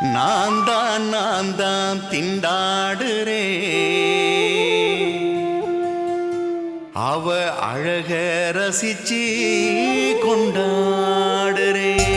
நான் தான் நான் தான் திண்டாடுறே. அவ அழக ரசிச்சு கொண்டாடுறே.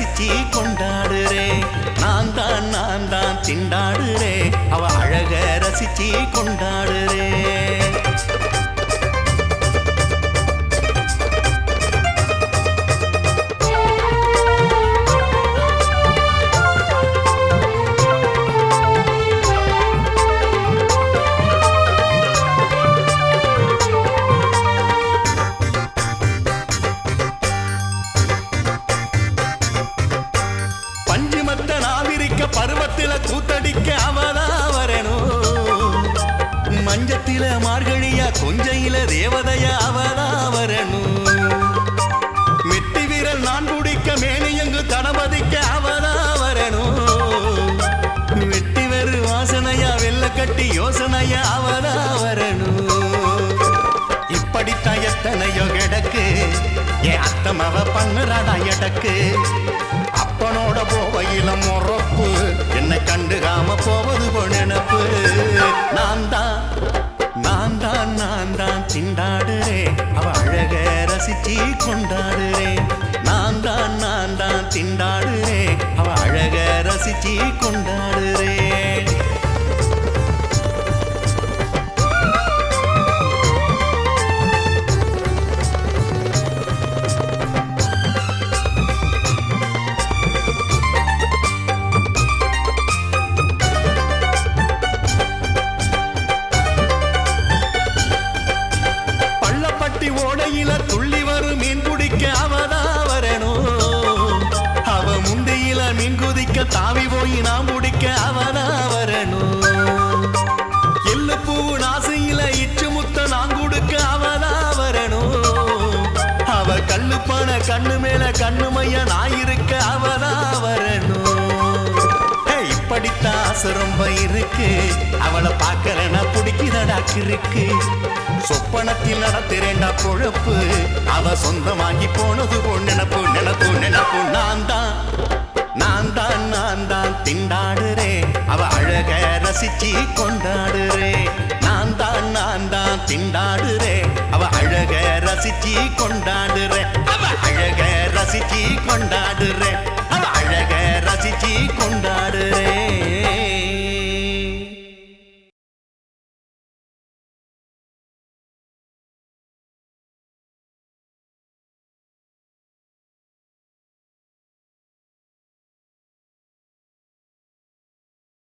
ரசிச்சு கொண்டாடுறே. நான் தான் நான் தான் திண்டாடுறே. அவ அழக ரசிச்சு கொண்டாடுறே. யோசனைய அவதா வரணும் இப்படித்தான் எத்தனையோ கிடக்கு. என் அத்தமாவ பண்ணுறாடா எடக்கு. அப்பனோட போவையில முறப்பு. என்னை கண்டுகாம போவது நினப்பு. நான் தான் நான் தான் நான் தான் திண்டாடுறேன். அவ அழக ரசிச்சு கொண்டாடுறேன். நான் தான் நான் தான் திண்டாடுறேன். அவ அழக ரசிச்சு கொண்டாடு குதிக்க தாவி போய் நாம் முடிக்க அவனா வரணும் எள்ளு பூ நாசையில இச்சு முத்த நான் கொடுக்க அவதா வரணும் அவ கல்லு கண்ணு மேல கண்ணு மைய நான் இருக்க அவதா வரணும் இப்படித்தான் ஆசை ரொம்ப இருக்கு அவளை பார்க்கலன்னா பிடிக்கிறடா இருக்கு சொப்பனத்தில் நடத்துறேண்டா பொழப்பு அவ சொந்தமாகி போனது பொண்ணு ரசிச்சு கொண்டாடுறே. நான் தான் நான் தான் திண்டாடுறே. அவ அழக ரசிச்சு கொண்டாடுறே.